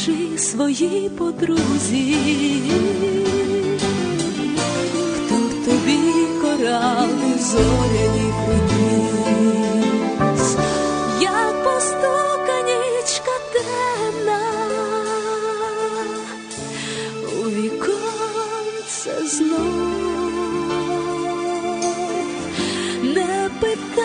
не кажи своїй подрузі, хто тобі корали зоряні приніс, як постука нічка темна у віконце знов. Не питай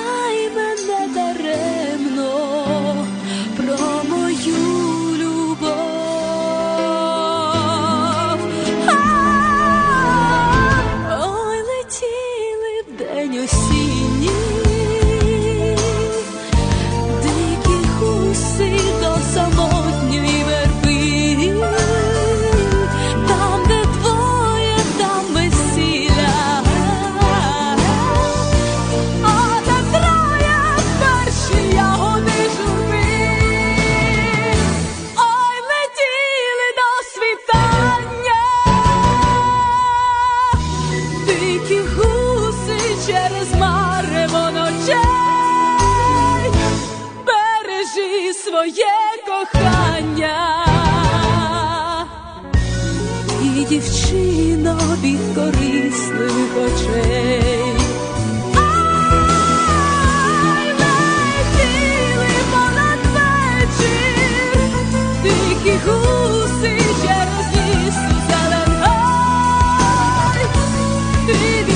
через марево ночей, бережи своє кохання. І дівчино від корисних очей. Гуси через лісу зеленгай, ти